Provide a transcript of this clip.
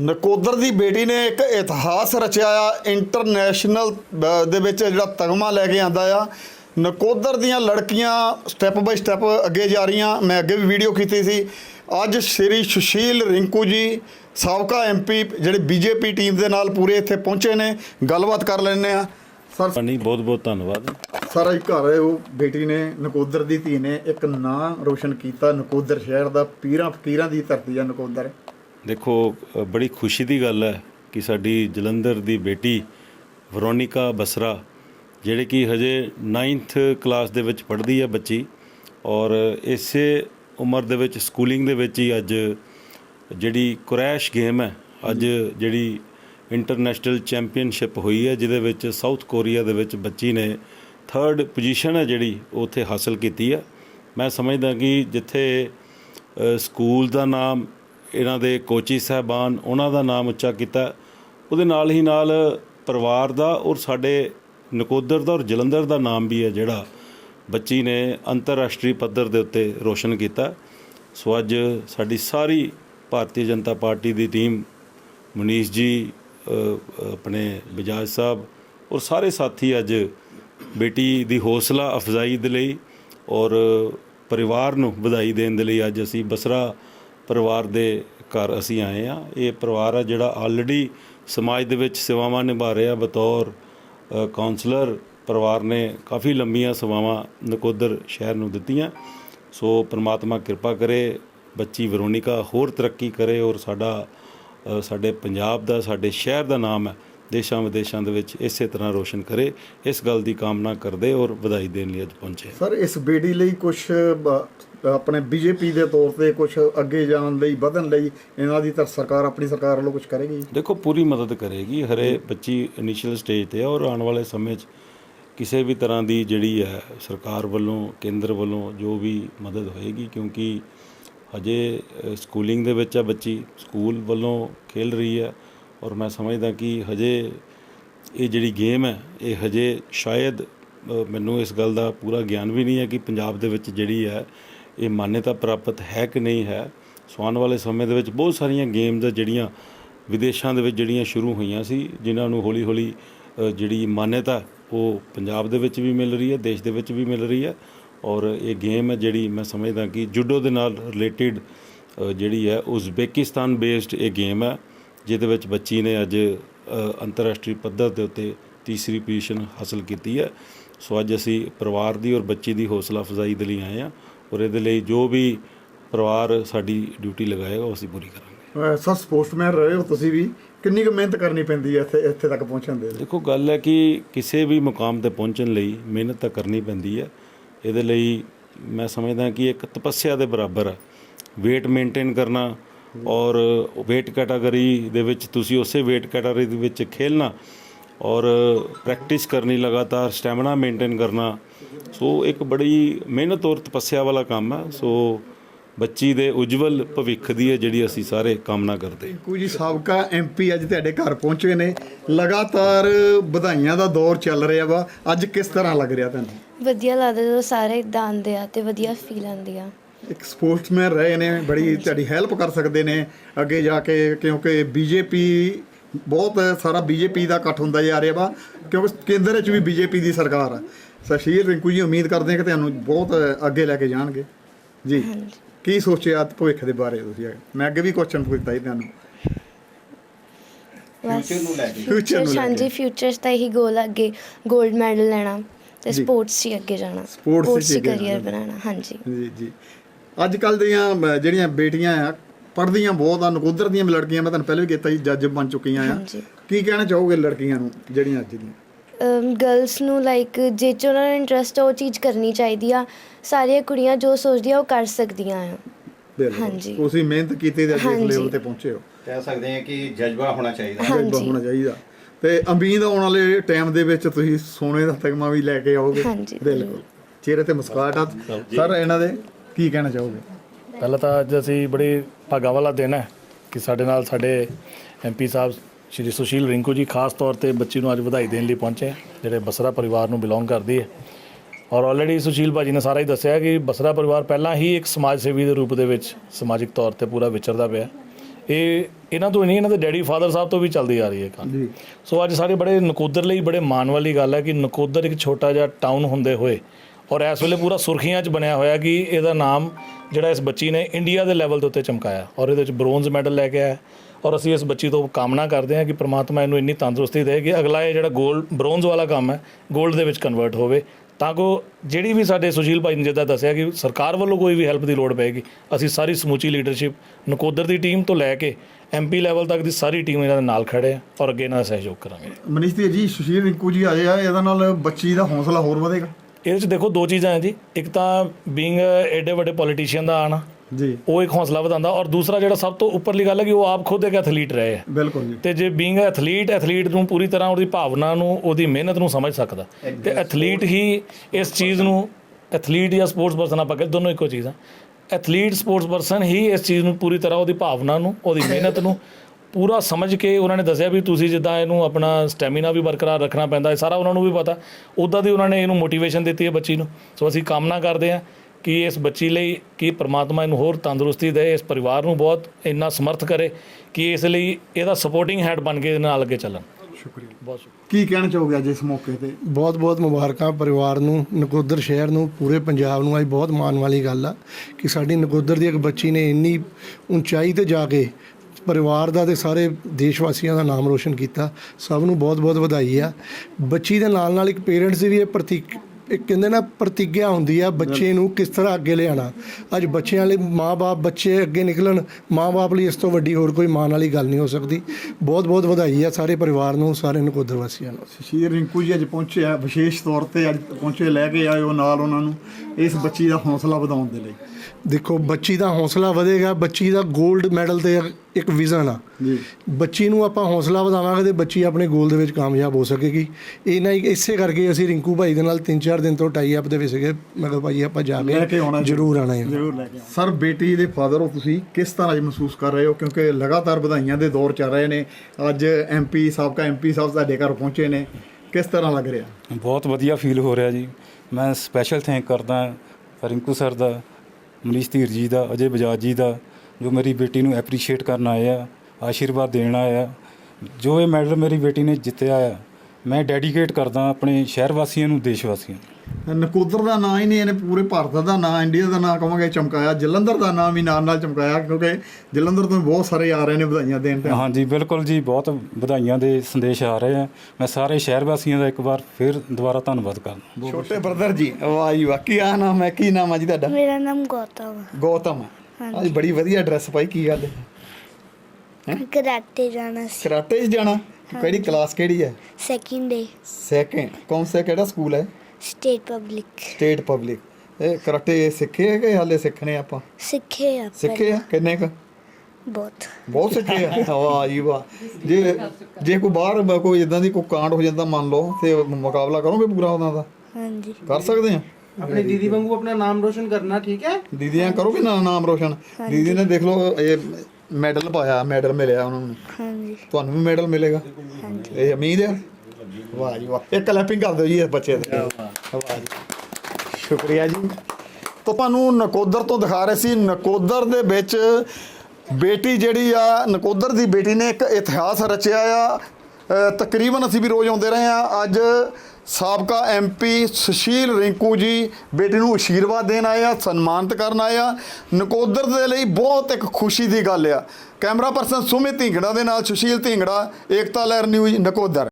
ਨਕੋਦਰ ਦੀ ਬੇਟੀ ਨੇ ਇੱਕ ਇਤਿਹਾਸ ਰਚਿਆ ਆ ਇੰਟਰਨੈਸ਼ਨਲ ਦੇ ਵਿੱਚ ਜਿਹੜਾ ਤਗਮਾ ਲੈ ਕੇ ਆਂਦਾ ਆ। ਨਕੋਦਰ ਦੀਆਂ ਲੜਕੀਆਂ ਸਟੈਪ ਬਾਈ ਸਟੈਪ ਅੱਗੇ ਜਾ ਰਹੀਆਂ। ਮੈਂ ਅੱਗੇ ਵੀ ਵੀਡੀਓ ਕੀਤੀ ਸੀ। ਅੱਜ ਸ਼੍ਰੀ ਸੁਸ਼ੀਲ ਰਿੰਕੂ ਜੀ ਸਾਬਕਾ ਐਮਪੀ ਜਿਹੜੇ ਬੀਜੇਪੀ ਟੀਮ ਦੇ ਨਾਲ ਪੂਰੇ ਇੱਥੇ ਪਹੁੰਚੇ ਨੇ। ਗੱਲਬਾਤ ਕਰ ਲੈਣੇ ਆ ਸਰ ਨਹੀਂ ਬਹੁਤ ਬਹੁਤ ਧੰਨਵਾਦ। ਸਾਰਾ ਹੀ ਘਰ ਹੈ ਉਹ ਬੇਟੀ ਨੇ ਨਕੋਦਰ ਦੀ ਧੀ ਨੇ ਇੱਕ ਨਾਂ ਰੋਸ਼ਨ ਕੀਤਾ। ਨਕੋਦਰ ਸ਼ਹਿਰ ਦਾ ਪੀਰਾਂ ਫਕੀਰਾਂ ਦੀ ਧਰਤੀ ਆ ਨਕੋਦਰ। ਦੇਖੋ ਬੜੀ ਖੁਸ਼ੀ ਦੀ ਗੱਲ ਹੈ ਕਿ ਸਾਡੀ ਜਲੰਧਰ ਦੀ ਬੇਟੀ ਵਰੋਨਿਕਾ ਬਸਰਾ, ਜਿਹੜੇ ਕਿ ਹਜੇ 9th ਕਲਾਸ ਦੇ ਵਿੱਚ ਪੜ੍ਹਦੀ ਹੈ ਬੱਚੀ ਔਰ ਇਸੇ ਉਮਰ ਦੇ ਵਿੱਚ ਸਕੂਲਿੰਗ ਦੇ ਵਿੱਚ ਹੀ ਅੱਜ ਜਿਹੜੀ ਕੁਰੈਸ਼ ਗੇਮ ਹੈ, ਅੱਜ ਜਿਹੜੀ ਇੰਟਰਨੈਸ਼ਨਲ ਚੈਂਪੀਅਨਸ਼ਿਪ ਹੋਈ ਹੈ, ਜਿਹਦੇ ਵਿੱਚ ਸਾਊਥ ਕੋਰੀਆ ਦੇ ਵਿੱਚ ਬੱਚੀ ਨੇ ਥਰਡ ਪੋਜੀਸ਼ਨ ਹੈ ਜਿਹੜੀ, ਉਹ ਉੱਥੇ ਹਾਸਲ ਕੀਤੀ ਹੈ। ਮੈਂ ਸਮਝਦਾ ਕਿ ਜਿੱਥੇ ਸਕੂਲ ਦਾ ਨਾਮ ਇਹਨਾਂ ਦੇ ਕੋਚੀ ਸਾਹਿਬਾਨ ਉਹਨਾਂ ਦਾ ਨਾਮ ਉੱਚਾ ਕੀਤਾ। ਉਹਦੇ ਨਾਲ ਹੀ ਨਾਲ ਪਰਿਵਾਰ ਦਾ ਔਰ ਸਾਡੇ ਨਕੋਦਰ ਦਾ ਔਰ ਜਲੰਧਰ ਦਾ ਨਾਮ ਵੀ ਹੈ ਜਿਹੜਾ ਬੱਚੀ ਨੇ ਅੰਤਰਰਾਸ਼ਟਰੀ ਪੱਧਰ ਦੇ ਉੱਤੇ ਰੋਸ਼ਨ ਕੀਤਾ। ਸੋ ਅੱਜ ਸਾਡੀ ਸਾਰੀ ਭਾਰਤੀ ਜਨਤਾ ਪਾਰਟੀ ਦੀ ਟੀਮ, ਮਨੀਸ਼ ਜੀ ਆਪਣੇ ਬਜਾਜ ਸਾਹਿਬ ਔਰ ਸਾਰੇ ਸਾਥੀ ਅੱਜ ਬੇਟੀ ਦੀ ਹੌਸਲਾ ਅਫਜ਼ਾਈ ਦੇ ਲਈ ਔਰ ਪਰਿਵਾਰ ਨੂੰ ਵਧਾਈ ਦੇਣ ਦੇ ਲਈ ਅੱਜ ਅਸੀਂ ਬਸਰਾ ਪਰਿਵਾਰ ਦੇ ਘਰ ਅਸੀਂ ਆਏ ਆ ਇਹ ਪਰਿਵਾਰ ਆ ਜਿਹੜਾ ਆਲਰੇਡੀ ਸਮਾਜ ਦੇ ਵਿੱਚ ਸੇਵਾਵਾਂ ਨਿਭਾ ਰਿਹਾ। ਬਤੌਰ ਅ, ਕਾਉਂਸਲਰ ਪਰਿਵਾਰ ਨੇ ਕਾਫੀ ਲੰਮੀਆਂ ਸੇਵਾਵਾਂ ਨਕੋਦਰ ਸ਼ਹਿਰ ਨੂੰ ਦਿੱਤੀਆਂ। ਸੋ ਪ੍ਰਮਾਤਮਾ ਕਿਰਪਾ ਕਰੇ ਬੱਚੀ ਵਰੋਨਿਕਾ ਹੋਰ ਤਰੱਕੀ ਕਰੇ ਔਰ ਸਾਡਾ ਸਾਡੇ ਪੰਜਾਬ ਦਾ ਸਾਡੇ ਸ਼ਹਿਰ ਦਾ ਨਾਮ ਹੈ ਦੇਸ਼ਾਂ ਵਿਦੇਸ਼ਾਂ ਦੇ ਵਿੱਚ ਇਸੇ ਤਰ੍ਹਾਂ ਰੋਸ਼ਨ ਕਰੇ। ਇਸ ਗੱਲ ਦੀ ਕਾਮਨਾ ਕਰਦੇ ਔਰ ਵਧਾਈ ਦੇਣ ਲਈ ਅੱਜ ਪਹੁੰਚੇ ਸਰ ਇਸ ਬੇੜੀ ਲਈ ਕੁਝ ਆਪਣੇ ਬੀਜੇਪੀ ਦੇ ਤੌਰ ਤੇ ਕੁਝ ਅੱਗੇ ਜਾਣ ਲਈ, ਵਧਣ ਲਈ ਇਹਨਾਂ ਦੀ ਤਾਂ ਸਰਕਾਰ, ਆਪਣੀ ਸਰਕਾਰ ਵੱਲੋਂ ਕੁਝ ਕਰੇਗੀ? ਦੇਖੋ, ਪੂਰੀ ਮਦਦ ਕਰੇਗੀ। ਹਰੇ ਬੱਚੀ ਇਨੀਸ਼ੀਅਲ ਸਟੇਜ ਤੇ ਹੈ ਔਰ ਆਉਣ ਵਾਲੇ ਸਮੇਂ 'ਚ ਕਿਸੇ ਵੀ ਤਰ੍ਹਾਂ ਦੀ ਜਿਹੜੀ ਹੈ ਸਰਕਾਰ ਵੱਲੋਂ, ਕੇਂਦਰ ਵੱਲੋਂ ਜੋ ਵੀ ਮਦਦ ਹੋਏਗੀ, ਕਿਉਂਕਿ ਹਜੇ ਸਕੂਲਿੰਗ ਦੇ ਵਿੱਚ ਆ ਬੱਚੀ ਸਕੂਲ ਵੱਲੋਂ ਖੇਲ ਰਹੀ ਹੈ ਔਰ ਮੈਂ ਸਮਝਦਾ ਕਿ ਹਜੇ ਇਹ ਜਿਹੜੀ ਗੇਮ ਹੈ, ਇਹ ਹਜੇ ਸ਼ਾਇਦ ਮੈਨੂੰ ਇਸ ਗੱਲ ਦਾ ਪੂਰਾ ਗਿਆਨ ਵੀ ਨਹੀਂ ਹੈ ਕਿ ਪੰਜਾਬ ਦੇ ਵਿੱਚ ਜਿਹੜੀ ਹੈ ਇਹ ਮਾਨਤਾ ਪ੍ਰਾਪਤ ਹੈ ਕਿ ਨਹੀਂ ਹੈ? ਸੋ ਆਉਣ ਵਾਲੇ ਸਮੇਂ ਦੇ ਵਿੱਚ ਬਹੁਤ ਸਾਰੀਆਂ ਗੇਮਸ ਜਿਹੜੀਆਂ ਵਿਦੇਸ਼ਾਂ ਦੇ ਵਿੱਚ ਜਿਹੜੀਆਂ ਸ਼ੁਰੂ ਹੋਈਆਂ ਸੀ, ਜਿਨ੍ਹਾਂ ਨੂੰ ਹੌਲੀ ਹੌਲੀ ਜਿਹੜੀ ਮਾਨਤਾ ਉਹ ਪੰਜਾਬ ਦੇ ਵਿੱਚ ਵੀ ਮਿਲ ਰਹੀ ਹੈ, ਦੇਸ਼ ਦੇ ਵਿੱਚ ਵੀ ਮਿਲ ਰਹੀ ਹੈ ਔਰ ਇਹ ਗੇਮ ਹੈ ਜਿਹੜੀ ਮੈਂ ਸਮਝਦਾ ਕਿ ਜੁਡੋ ਦੇ ਨਾਲ ਰਿਲੇਟਡ ਜਿਹੜੀ ਹੈ ਉਜ਼ਬੇਕਿਸਤਾਨ ਬੇਸਡ ਇਹ ਗੇਮ ਹੈ, ਜਿਹਦੇ ਵਿੱਚ ਬੱਚੀ ਨੇ ਅੱਜ ਅੰਤਰਰਾਸ਼ਟਰੀ ਪੱਧਰ ਦੇ ਉੱਤੇ ਤੀਸਰੀ ਪੋਜੀਸ਼ਨ ਹਾਸਲ ਕੀਤੀ ਹੈ। ਸੋ ਅੱਜ ਅਸੀਂ ਪਰਿਵਾਰ ਦੀ ਔਰ ਬੱਚੀ ਦੀ ਹੌਸਲਾ ਅਫਜ਼ਾਈ ਦੇ ਲਈ ਆਏ ਹਾਂ। ਔਰ ਇਹਦੇ ਲਈ ਜੋ ਵੀ ਪਰਿਵਾਰ ਸਾਡੀ ਡਿਊਟੀ ਲਗਾਏਗਾ ਉਹ ਅਸੀਂ ਪੂਰੀ ਕਰਾਂਗੇ। ਸਰ ਸਪੋਰਟਸਮੈਨ ਰਹੇ ਹੋ ਤੁਸੀਂ ਵੀ। ਕਿੰਨੀ ਕੁ ਮਿਹਨਤ ਕਰਨੀ ਪੈਂਦੀ ਹੈ ਇੱਥੇ ਇੱਥੇ ਤੱਕ ਪਹੁੰਚਣ ਦੇ ਲਈ? ਦੇਖੋ ਗੱਲ ਹੈ ਕਿ ਕਿਸੇ ਵੀ ਮੁਕਾਮ ਤੇ ਪਹੁੰਚਣ ਲਈ ਮਿਹਨਤ ਤਾਂ ਕਰਨੀ ਪੈਂਦੀ ਹੈ। ਇਹਦੇ ਲਈ ਮੈਂ ਸਮਝਦਾ ਕਿ ਇੱਕ ਤਪੱਸਿਆ ਦੇ ਬਰਾਬਰ ਹੈ। weight ਮੇਨਟੇਨ ਕਰਨਾ ਔਰ weight ਕੈਟਾਗਰੀ ਦੇ ਵਿੱਚ ਤੁਸੀਂ ਉਸੇ weight ਕੈਟਾਗਰੀ ਦੇ ਵਿੱਚ ਖੇਲਣਾ ਔਰ ਪ੍ਰੈਕਟਿਸ ਕਰਨੀ ਲਗਾਤਾਰ ਸਟੈਮਿਨਾ ਮੇਨਟੇਨ ਕਰਨਾ। ਸੋ ਇੱਕ ਬੜੀ ਮਿਹਨਤ ਔਰ ਤਪੱਸਿਆ ਵਾਲਾ ਕੰਮ ਹੈ। ਸੋ ਬੱਚੀ ਦੇ ਉਜਵਲ ਭਵਿੱਖ ਦੀ ਹੈ ਜਿਹੜੀ ਅਸੀਂ ਸਾਰੇ ਕਾਮਨਾ ਕਰਦੇ ਕੋਈ ਜੀ ਸਾਬਕਾ ਐਮਪੀ ਅੱਜ ਤੁਹਾਡੇ ਘਰ ਪਹੁੰਚੇ ਨੇ। ਲਗਾਤਾਰ ਵਧਾਈਆਂ ਦਾ ਦੌਰ ਚੱਲ ਰਿਹਾ ਵਾ। ਅੱਜ ਕਿਸ ਤਰ੍ਹਾਂ ਲੱਗ ਰਿਹਾ ਤੁਹਾਨੂੰ? ਵਧੀਆ ਲੱਗਦਾ ਜਦੋਂ ਸਾਰੇ ਇਦਾਂ ਆਉਂਦੇ ਆ ਤੇ ਵਧੀਆ ਫੀਲ ਆਉਂਦੀ ਆ। ਇੱਕ ਸਪੋਰਟਸਮੈਨ ਰਹੇ ਨੇ ਬੜੀ ਤੁਹਾਡੀ ਹੈਲਪ ਕਰ ਸਕਦੇ ਨੇ। ਅੱਗੇ ਜਾ ਕੇ ਕਿਉਂਕਿ ਬੀਜੇਪੀ ਬਹੁਤ ਸਾਰਾ ਬੀਜੇਪੀ ਦਾ ਇਕੱਠ ਹੁੰਦਾ ਜਾ ਰਿਹਾ ਵਾ ਕਿਉਂਕਿ ਕੇਂਦਰ ਵਿੱਚ ਵੀ ਬੀਜੇਪੀ ਦੀ ਸਰਕਾਰ ਆ। ਸਸ਼ੀਰ ਰਿੰਕੂ ਜੀ ਉਮੀਦ ਕਰਦੇ ਹਾਂ ਕਿ ਤੁਹਾਨੂੰ ਬਹੁਤ ਅੱਗੇ ਲੈ ਕੇ ਜਾਣਗੇ। ਜੀ ਕੀ ਸੋਚਿਆ ਭਵਿੱਖ ਦੇ ਬਾਰੇ ਤੁਸੀਂ? ਮੈਂ ਅੱਗੇ ਵੀ ਕੁਐਸਚਨ ਪੁੱਛਤਾ ਸੀ ਤੁਹਾਨੂੰ। Future ਨੂੰ ਲੈ ਫਿਊਚਰ ਕੇ। ਹਾਂਜੀ ਫਿਊਚਰ ਦਾ ਹੀ ਗੋਲ ਅੱਗੇ 골ਡ ਮੈਡਲ ਲੈਣਾ ਤੇ। ਸਪੋਰਟਸ 'ਚ ਹੀ ਅੱਗੇ ਜਾਣਾ। Sports 'ਚ ਕਰੀਅਰ। ਬਣਾਉਣਾ ਹਾਂਜੀ। ਜੀ ਜੀ। ਅੱਜ ਕੱਲ ਦੀਆਂ ਜਿਹੜੀਆਂ ਬੇਟੀਆਂ ਆ ਪੜ੍ਹਦੀਆਂ ਬਹੁਤ ਆ ਨਕੋਦਰ ਦੀਆਂ ਵੀ ਲੜਕੀਆਂ ਮੈਂ ਤੁਹਾਨੂੰ ਪਹਿਲੇ ਵੀ ਕੀਤਾ ਸੀ ਜੱਜ ਬਣ ਚੁੱਕੀਆਂ ਆ। ਹਾਂਜੀ। ਕੀ ਕਹਿਣਾ ਚਾਹੋਗੇ ਲੜਕੀਆਂ ਨੂੰ ਜਿਹੜੀਆਂ ਅੱਜ ਦੀਆਂ? ਗਰਲਸ ਨੂੰ ਲਾਈਕ ਜੇ 'ਚ ਉਹਨਾਂ ਨੂੰ ਇੰਟਰਸਟ ਉਹ ਚੀਜ਼ ਕਰਨੀ ਚਾਹੀਦੀ ਆ। ਸਾਰੀਆਂ ਕੁੜੀਆਂ ਜੋ ਸੋਚਦੀਆਂ ਉਹ ਕਰ ਸਕਦੀਆਂ ਆ। ਬਿਲਕੁਲ। ਹਾਂਜੀ। ਤੁਸੀਂ ਮਿਹਨਤ ਕੀਤੀ ਤੇ ਅੱਜ ਇਸ ਹਾਂਜੀ। ਲੈਵਲ ਤੇ ਪਹੁੰਚੇ ਹੋ। ਕਹਿ ਸਕਦੇ ਹਾਂ ਕਿ ਜਜ਼ਬਾ ਹੋਣਾ ਚਾਹੀਦਾ। ਹਾਂਜੀ। ਜਜ਼ਬਾ ਹੋਣਾ ਚਾਹੀਦਾ। ਤੇ ਉਮੀਦ ਆਉਣ ਵਾਲੇ ਟਾਈਮ ਦੇ ਵਿੱਚ ਤੁਸੀਂ ਸੋਨੇ ਦਾ ਤਗਮਾ ਵੀ ਲੈ ਕੇ ਆਓਗੇ। ਹਾਂਜੀ, ਬਿਲਕੁਲ। ਚਿਹਰੇ ਤੇ ਮੁਸਕਰਾਹਟ ਆ। ਸਰ ਇਹਨਾਂ ਦੇ ਕੀ ਕਹਿਣਾ ਚਾਹੋਗੇ? ਪਹਿਲਾਂ ਤਾਂ ਅੱਜ ਅਸੀਂ ਬੜੀ ਭਾਗਾਂ ਵਾਲਾ ਦਿਨ ਹੈ ਕਿ ਸਾਡੇ ਨਾਲ ਸਾਡੇ ਐਮਪੀ ਸਾਹਿਬ ਸ਼੍ਰੀ ਸੁਸ਼ੀਲ ਰਿੰਕੂ ਜੀ ਖਾਸ ਤੌਰ ਤੇ ਬੱਚੀ ਨੂੰ ਅੱਜ ਵਧਾਈ ਦੇਣ ਲਈ ਪਹੁੰਚੇ ਜਿਹੜੇ ਬਸਰਾ ਪਰਿਵਾਰ ਨੂੰ ਬਿਲੋਂਗ ਕਰਦੀ ਹੈ। ਔਰ ਆਲਰੇਡੀ ਸੁਸ਼ੀਲ ਭਾਜੀ ਨੇ ਸਾਰਾ ਹੀ ਦੱਸਿਆ ਕਿ ਬਸਰਾ ਪਰਿਵਾਰ ਪਹਿਲਾਂ ਹੀ ਇੱਕ ਸਮਾਜ ਸੇਵੀ ਦੇ ਰੂਪ ਦੇ ਵਿੱਚ ਸਮਾਜਿਕ ਤੌਰ ਤੇ ਪੂਰਾ ਵਿਚਰਦਾ ਪਿਆ ਇਹ ਇਹਨਾਂ ਤੋਂ ਨਹੀਂ ਇਹਨਾਂ ਦੇ ਡੈਡੀ ਫਾਦਰ ਸਾਹਿਬ ਤੋਂ ਵੀ ਚੱਲਦੀ ਆ ਰਹੀ ਹੈ ਕੰਮ। ਜੀ। ਸੋ ਅੱਜ ਸਾਡੇ ਬੜੇ ਨਕੋਦਰ ਲਈ ਬੜੇ ਮਾਣ ਵਾਲੀ ਗੱਲ ਹੈ ਕਿ ਨਕੋਦਰ ਇੱਕ ਛੋਟਾ ਜਿਹਾ ਟਾਊਨ ਹੁੰਦੇ ਹੋਏ ਔਰ ਇਸ ਵੇਲੇ ਪੂਰਾ ਸੁਰਖੀਆਂ 'ਚ ਬਣਿਆ ਹੋਇਆ ਕਿ ਇਹਦਾ ਨਾਮ ਜਿਹੜਾ ਇਸ ਬੱਚੀ ਨੇ ਇੰਡੀਆ ਦੇ ਲੈਵਲ ਦੇ ਉੱਤੇ ਚਮਕਾਇਆ ਔਰ ਇਹਦੇ ਵਿੱਚ ਬ੍ਰੋਂਜ਼ ਮੈਡਲ ਲੈ ਕੇ ਆਇਆ ਔਰ ਅਸੀਂ ਇਸ ਬੱਚੀ ਤੋਂ ਕਾਮਨਾ ਕਰਦੇ ਹਾਂ ਕਿ ਪ੍ਰਮਾਤਮਾ ਇਹਨੂੰ ਇੰਨੀ ਤੰਦਰੁਸਤੀ ਦੇ ਕਿ ਅਗਲਾ ਇਹ ਜਿਹੜਾ 골ਡ ਬ੍ਰੋਂਜ਼ ਵਾਲਾ ਕੰਮ ਹੈ 골ਡ ਦੇ ਵਿੱਚ ਕਨਵਰਟ ਹੋਵੇ। ਤਾਂ ਕੋ ਜਿਹੜੀ ਵੀ ਸਾਡੇ ਸੁਸ਼ੀਲ ਭਾਈ ਨੇ ਜਿੱਦਾਂ ਦੱਸਿਆ ਕਿ ਸਰਕਾਰ ਵੱਲੋਂ ਕੋਈ ਵੀ ਹੈਲਪ ਦੀ ਲੋੜ ਪਏਗੀ, ਅਸੀਂ ਸਾਰੀ ਸਮੂਚੀ ਲੀਡਰਸ਼ਿਪ ਨਕੋਦਰ ਦੀ ਟੀਮ ਤੋਂ ਲੈ ਕੇ ਐਮਪੀ ਲੈਵਲ ਤੱਕ ਦੀ ਸਾਰੀ ਟੀਮ ਇਹਨਾਂ ਦੇ ਨਾਲ ਖੜੇ ਆ ਔਰ ਅੱਗੇ ਇਹਨਾਂ ਦਾ ਸਹਿਯੋਗ ਕਰਾਂਗੇ। ਮਨੀਸ਼ ਤੇ ਜੀ, ਸੁਸ਼ੀਲ ਰਿੰਕੂ ਜੀ ਆਏ ਆ, ਇਹਦੇ ਨਾਲ ਬੱਚੀ ਦਾ ਹੌਸਲਾ ਹੋਰ ਵਧੇਗਾ। ਇਹਦੇ ਵਿੱਚ ਦੇਖੋ ਦੋ ਚੀਜ਼ਾਂ ਹੈ ਜੀ। ਇੱਕ ਤਾਂ ਬੀਇੰਗ ਐਡੇ ਵੱਡੇ ਪੋਲੀਟੀਸ਼ੀਅਨ ਦਾ ਆਣਾ ਜੀ। ਉਹ ਇੱਕ ਹੌਸਲਾ ਵਧਾਉਂਦਾ ਔਰ ਦੂਸਰਾ ਜਿਹੜਾ ਸਭ ਤੋਂ ਉੱਪਰਲੀ ਗੱਲ ਹੈ ਕਿ ਉਹ ਆਪ ਖੁਦ ਇੱਕ ਐਥਲੀਟ ਰਹੇ ਹੈ ਬਿਲਕੁਲ ਜੀ। ਤੇ ਜੇ ਬੀਇੰਗ ਐਥਲੀਟ ਐਥਲੀਟ ਨੂੰ ਪੂਰੀ ਤਰ੍ਹਾਂ ਉਹਦੀ ਭਾਵਨਾ ਨੂੰ ਉਹਦੀ ਮਿਹਨਤ ਨੂੰ ਸਮਝ ਸਕਦਾ। ਤੇ ਐਥਲੀਟ ਹੀ ਇਸ ਚੀਜ਼ ਨੂੰ ਐਥਲੀਟ ਜਾਂ ਸਪੋਰਟਸ ਪਰਸਨ ਆਪਾਂ ਕਹਿੰਦੇ ਦੋਨੋਂ ਇੱਕੋ ਚੀਜ਼ ਆ। ਐਥਲੀਟ ਸਪੋਰਟਸ ਪਰਸਨ ਹੀ ਇਸ ਚੀਜ਼ ਨੂੰ ਪੂਰੀ ਤਰ੍ਹਾਂ ਉਹਦੀ ਭਾਵਨਾ ਨੂੰ ਉਹਦੀ ਮਿਹਨਤ ਨੂੰ ਪੂਰਾ ਸਮਝ ਕੇ ਉਹਨਾਂ ਨੇ ਦੱਸਿਆ ਵੀ ਤੁਸੀਂ ਜਿੱਦਾਂ ਇਹਨੂੰ ਆਪਣਾ ਸਟੈਮਿਨਾ ਵੀ ਬਰਕਰਾਰ ਰੱਖਣਾ ਪੈਂਦਾ ਹੈ ਸਾਰਾ ਉਹਨਾਂ ਨੂੰ ਵੀ ਪਤਾ। ਉਦਾਂ ਦੀ ਉਹਨਾਂ ਨੇ ਇਹਨੂੰ ਮੋਟੀਵੇਸ਼ਨ ਦਿੱਤੀ ਹੈ ਬੱਚੀ ਨੂੰ। ਸੋ ਅਸੀਂ ਕਾਮਨਾ ਕਰਦੇ ਹਾਂ ਕਿ ਇਸ ਬੱਚੀ ਲਈ ਕਿ ਪ੍ਰਮਾਤਮਾ ਇਹਨੂੰ ਹੋਰ ਤੰਦਰੁਸਤੀ ਦੇ ਇਸ ਪਰਿਵਾਰ ਨੂੰ ਬਹੁਤ ਇੰਨਾ ਸਮਰਥ ਕਰੇ ਕਿ ਇਸ ਲਈ ਇਹਦਾ ਸਪੋਰਟਿੰਗ ਹੈਡ ਬਣ ਕੇ ਇਹਦੇ ਨਾਲ ਅੱਗੇ ਚੱਲਣ। ਸ਼ੁਕਰੀਆ। ਬਹੁਤ ਸ਼ੁਕਰੀਆ। ਕੀ ਕਹਿਣਾ ਚਾਹੋਗੇ ਅੱਜ ਇਸ ਮੌਕੇ ਤੇ? ਬਹੁਤ ਬਹੁਤ ਮੁਬਾਰਕਾਂ ਪਰਿਵਾਰ ਨੂੰ ਨਕੋਦਰ ਸ਼ਹਿਰ ਨੂੰ ਪੂਰੇ ਪੰਜਾਬ ਨੂੰ। ਅੱਜ ਬਹੁਤ ਮਾਣ ਵਾਲੀ ਗੱਲ ਆ ਕਿ ਸਾਡੀ ਨਕੋਦਰ ਦੀ ਇੱਕ ਬੱਚੀ ਨੇ ਇੰਨੀ ਉਚਾਈ ਤੇ ਜਾ ਕੇ ਪਰਿਵਾਰ ਦਾ ਤੇ ਸਾਰੇ ਦੇਸ਼ ਵਾਸੀਆਂ ਦਾ ਨਾਮ ਰੋਸ਼ਨ ਕੀਤਾ। ਸਭ ਨੂੰ ਬਹੁਤ ਬਹੁਤ ਵਧਾਈ ਆ। ਬੱਚੀ ਦੇ ਨਾਲ ਨਾਲ ਇੱਕ ਪੇਰੈਂਟਸ ਦੀ ਵੀ ਇਹ ਪ੍ਰਤੀਕ, ਇੱਕ ਕਹਿੰਦੇ ਨਾ ਪ੍ਰਤੀਗਿਆ ਹੁੰਦੀ ਆ ਬੱਚੇ ਨੂੰ ਕਿਸ ਤਰ੍ਹਾਂ ਅੱਗੇ ਲਿਆਣਾ ਅੱਜ ਬੱਚਿਆਂ ਲਈ ਮਾਪੇ ਬੱਚੇ ਅੱਗੇ ਨਿਕਲਣ ਮਾਪੇ ਲਈ ਇਸ ਤੋਂ ਵੱਡੀ ਹੋਰ ਕੋਈ ਮਾਣ ਵਾਲੀ ਗੱਲ ਨਹੀਂ ਹੋ ਸਕਦੀ। ਬਹੁਤ ਬਹੁਤ ਵਧਾਈ ਆ ਸਾਰੇ ਪਰਿਵਾਰ ਨੂੰ ਸਾਰੇ ਨਕੋਦਰ ਵਾਸੀਆਂ ਨੂੰ। ਸੁਸ਼ੀਲ ਰਿੰਕੂ ਜੀ ਅੱਜ ਪਹੁੰਚੇ ਆ, ਵਿਸ਼ੇਸ਼ ਤੌਰ ਤੇ ਅੱਜ ਪਹੁੰਚੇ, ਲੈ ਕੇ ਆਏ ਹੋ ਨਾਲ ਉਹਨਾਂ ਨੂੰ। ਇਸ ਬੱਚੀ ਦਾ ਹੌਸਲਾ ਵਧਾਉਣ ਦੇ ਲਈ। ਦੇਖੋ ਬੱਚੀ ਦਾ ਹੌਸਲਾ ਵਧੇਗਾ ਬੱਚੀ ਦਾ 골ਡ ਮੈਡਲ ਤੇ ਇੱਕ ਵਿਜ਼ਨ ਆ। ਜੀ। ਬੱਚੀ ਨੂੰ ਆਪਾਂ ਹੌਸਲਾ ਵਧਾਵਾਂਗੇ ਤੇ ਬੱਚੀ ਆਪਣੇ ਗੋਲ ਦੇ ਵਿੱਚ ਕਾਮਯਾਬ ਹੋ ਸਕੇਗੀ। ਇਹਨਾਂ ਹੀ ਇਸੇ ਕਰਕੇ ਅਸੀਂ ਰਿੰਕੂ ਭਾਈ ਦੇ ਨਾਲ 3-4 ਦਿਨ ਤੋਂ ਟਾਈ ਅਪ ਦੇ ਵਿੱਚ ਸੀਗੇ। ਮੈਂ ਕਿਹਾ ਭਾਈ ਆਪਾਂ ਜਾ ਲੈ ਕੇ। ਜ਼ਰੂਰ ਆਣਾ ਹੈ ਜ਼ਰੂਰ ਲੈ ਕੇ ਸਰ ਬੇਟੀ ਦੇ ਫਾਦਰ ਹੋ ਤੁਸੀਂ ਕਿਸ ਤਰ੍ਹਾਂ ਅੱਜ ਮਹਿਸੂਸ ਕਰ ਰਹੇ ਹੋ? ਕਿਉਂਕਿ ਲਗਾਤਾਰ ਵਧਾਈਆਂ ਦੇ ਦੌਰ ਚੱਲ ਰਹੇ ਨੇ। ਅੱਜ ਐਮਪੀ ਸਾਬਕਾ ਐਮਪੀ ਸਾਹਿਬ ਤੁਹਾਡੇ ਘਰ ਪਹੁੰਚੇ ਨੇ। ਕਿਸ ਤਰ੍ਹਾਂ ਲੱਗ ਰਿਹਾ? ਬਹੁਤ ਵਧੀਆ ਫੀਲ ਹੋ ਰਿਹਾ ਜੀ। ਮੈਂ ਸਪੈਸ਼ਲ ਥੈਂਕ ਕਰਦਾ ਰਿੰਕੂ ਸਰ ਦਾ, ਮਨੀਸ਼ ਧੀਰ ਜੀ ਦਾ, ਅਜੇ ਬਜਾਜ ਜੀ ਦਾ, ਜੋ ਮੇਰੀ ਬੇਟੀ ਨੂੰ ਐਪਰੀਸ਼ੀਏਟ ਕਰਨ ਆਏ ਆ, ਆਸ਼ੀਰਵਾਦ ਦੇਣ ਆਏ ਆ। ਜੋ ਇਹ ਮੈਡਲ ਮੇਰੀ ਬੇਟੀ ਨੇ ਜਿੱਤਿਆ ਆ, ਮੈਂ ਡੈਡੀਕੇਟ ਕਰਦਾ ਆਪਣੇ ਸ਼ਹਿਰ ਵਾਸੀਆਂ ਨੂੰ, ਦੇਸ਼ ਵਾਸੀਆਂ ਨੂੰ। ਨਕੋਦਰ ਦਾ ਨਾਂ ਹੀ ਨਹੀਂ ਇਹਨੇ ਪੂਰੇ ਭਾਰਤ ਦਾ ਨਾਂ ਇੰਡੀਆ ਦਾ ਨਾਂ ਕਹਾਂਗੇ ਚਮਕਾਇਆ ਜਲੰਧਰ ਦਾ ਨਾਂ ਵੀ ਨਾਲ ਨਾਲ ਚਮਕਾਇਆ ਕਿਉਂਕਿ ਜਲੰਧਰ ਤੋਂ ਬਹੁਤ ਸਾਰੇ ਆ ਰਹੇ ਨੇ ਵਧਾਈਆਂ ਦੇਣ ਤੇ। ਹਾਂਜੀ ਬਿਲਕੁਲ ਜੀ ਬਹੁਤ ਵਧਾਈਆਂ ਦੇ ਸੰਦੇਸ਼ ਆ ਰਹੇ ਆ। ਮੈਂ ਸਾਰੇ ਸ਼ਹਿਰ ਵਾਸੀਆਂ ਦਾ ਇੱਕ ਵਾਰ ਫਿਰ ਦੁਬਾਰਾ ਧੰਨਵਾਦ ਕਰਦਾ ਛੋਟੇ ਬ੍ਰਦਰ ਜੀ ਵਾਹ ਜੀ ਵਾਹ। ਕੀ ਆ ਨਾਮ ਹੈ ਕੀ ਨਾਮ ਹੈ ਜੀ ਤੁਹਾਡਾ? ਮੇਰਾ ਨਾਮ ਗੌਤਮ ਹੈ ਗੌਤਮ ਅੱਜ ਬੜੀ ਵਧੀਆ ਡਰੈਸ ਪਾਈ ਕੀ ਗੱਲ ਹੈ? ਕਰਾਟੇ ਜਾਣਾ ਸੀ। ਕਰਾਟੇ ਜਾਣਾ? ਕਿਹੜੀ ਕਲਾਸ ਕਿਹੜੀ ਹੈ? ਸੈਕਿੰਡ ਡੇ ਸੈਕਿੰਡ ਕੌਣ ਸੇ ਕਿਹੜਾ ਸਕੂਲ ਹੈ? ਸਟੇਟ ਪਬਲਿਕ ਸਟੇਟ ਪਬਲਿਕ ਇਹ ਕਰਾਟੇ ਸਿੱਖੇ ਕਿ ਹਾਲੇ ਸਿੱਖਣੇ ਆਪਾਂ? ਸਿੱਖੇ ਆ ਸਿੱਖੇ ਆ? ਕਿੰਨੇ ਕੁ? ਬਹੁਤ। ਬਹੁਤ ਸਿੱਖੇ ਆ? ਵਾਹ ਜੀ ਵਾਹ। ਜੇ ਜੇ ਕੋਈ ਬਾਹਰ ਕੋਈ ਇਦਾਂ ਦੀ ਕੋਈ ਕਾਂਡ ਹੋ ਜਾਂਦਾ ਮੰਨ ਲਓ ਤੇ ਮੁਕਾਬਲਾ ਕਰੋਗੇ ਪੂਰਾ ਉਹਨਾਂ ਦਾ? ਹਾਂਜੀ। ਕਰ ਸਕਦੇ ਆ? ਆਪਣੇ ਦੀਦੀ ਵਾਂਗੂ ਆਪਣਾ ਨਾਮ ਰੋਸ਼ਨ ਕਰਨਾ ਠੀਕ ਹੈ? ਦੀਦੀਆਂ ਕਰੋਗੇ ਨਾ ਨਾਮ ਰੋਸ਼ਨ? ਦੀਦੀ ਨੇ ਦੇਖ ਲਓ ਇਹ ਮੈਡਲ ਪਾਇਆ ਮੈਡਲ ਮਿਲਿਆ ਉਹਨਾਂ ਨੂੰ। ਹਾਂਜੀ। ਤੁਹਾਨੂੰ ਵੀ ਮੈਡਲ ਮਿਲੇਗਾ? ਇਹ ਉਮੀਦ ਹੈ ਵਾਹ ਜੀ ਵਾਹ। ਇਹ ਕਲੈਪਿੰਗ ਕਰ ਦਿਓ ਜੀ ਇਸ ਬੱਚੇ ਦੇ ਵਾਹ ਜੀ ਸ਼ੁਕਰੀਆ ਜੀ। ਤਾਂ ਤੁਹਾਨੂੰ ਨਕੋਦਰ ਤੋਂ ਦਿਖਾ ਰਹੇ ਸੀ। ਨਕੋਦਰ ਦੇ ਵਿੱਚ ਬੇਟੀ ਜਿਹੜੀ ਆ, ਨਕੋਦਰ ਦੀ ਬੇਟੀ ਨੇ ਇੱਕ ਇਤਿਹਾਸ ਰਚਿਆ ਆ। ਤਕਰੀਬਨ ਅਸੀਂ ਵੀ ਰੋਜ਼ ਆਉਂਦੇ ਰਹੇ ਆ। ਅੱਜ ਸਾਬਕਾ ਐਮਪੀ ਸੁਸ਼ੀਲ ਰਿੰਕੂ ਜੀ ਬੇਟੀ ਨੂੰ ਆਸ਼ੀਰਵਾਦ ਦੇਣ ਆਏ ਆ, ਸਨਮਾਨਿਤ ਕਰਨ ਆਏ ਆ। ਨਕੋਦਰ ਦੇ ਲਈ ਬਹੁਤ ਇੱਕ ਖੁਸ਼ੀ ਦੀ ਗੱਲ ਆ। ਕੈਮਰਾ ਪਰਸਨ ਸੁਮਿਤ ਢਿੰਗੜਾ ਦੇ ਨਾਲ ਸੁਸ਼ੀਲ ਢਿੰਗੜਾ, ਏਕਤਾ ਲਹਿਰ ਨਿਊਜ਼ ਨਕੋਦਰ।